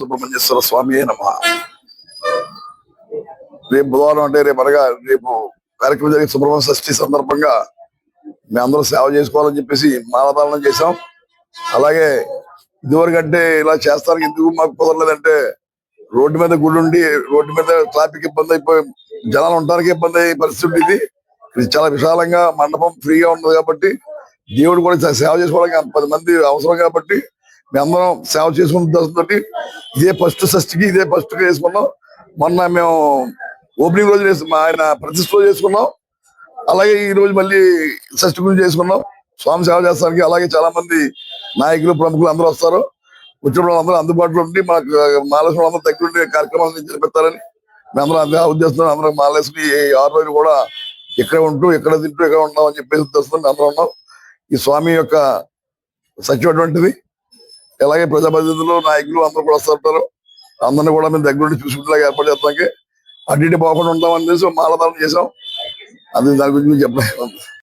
సుబ్రహ్మణ్యేశ్వర స్వామి నమ. రేపు బుధవారం అంటే రేపు అనగా రేపు కార్యక్రమం జరిగే సుబ్రహ్మణ్య షష్ఠి సందర్భంగా మేమందరం సేవ చేసుకోవాలని చెప్పేసి మాలపాలన చేశాం. అలాగే ఇదివరకు అంటే ఇలా చేస్తానికి ఎందుకు మాకు కుదరలేదంటే రోడ్డు మీద గుడి ఉండి రోడ్డు మీద ట్రాఫిక్ ఇబ్బంది అయిపోయి జనాలు ఉండడానికి ఇబ్బంది అయ్యే పరిస్థితి ఉండేది. ఇది చాలా విశాలంగా మండపం ఫ్రీగా ఉండదు కాబట్టి దేవుడు కూడా సేవ చేసుకోవడానికి పది మంది అవసరం కాబట్టి మేమందరం సేవ చేసుకున్న ఉద్దేశంతో ఇదే ఫస్ట్ షష్టికి ఇదే ఫస్ట్ చేసుకున్నాం. మొన్న మేము ఓపెనింగ్ రోజు మా ఆయన ప్రతిష్ఠ రోజు చేసుకున్నాం. అలాగే ఈ రోజు మళ్ళీ షష్టి గురించి చేసుకున్నాం. స్వామి సేవ చేస్తానికి అలాగే చాలా మంది నాయకులు ప్రముఖులు అందరూ వస్తారు. వచ్చినప్పుడు అందరూ అందుబాటులో ఉండి మనకు మాలేశ్వరం అందరూ దగ్గర ఉండి కార్యక్రమాలు జరిపిస్తారని మేమందరం అదే ఉద్దేశంతో అందరం మాలేశ్వరి ఆరు రోజులు కూడా ఇక్కడే ఉంటూ ఇక్కడ తింటూ ఇక్కడ ఉంటాం అని చెప్పేసి ఉద్దేశంతో అందరూ ఉన్నాం. ఈ స్వామి యొక్క సత్యం అటువంటిది. అలాగే ప్రజాప్రతినిధులు నాయకులు అందరూ కూడా వస్తుంటారు అందరిని కూడా మేము దగ్గర ఉండి ఏర్పాటు చేస్తానికి. అటు ఇటు పోకుండా ఉంటామని తెలిసి మాలధారణ చేసాం అది దాని గురించి చెప్పలేదు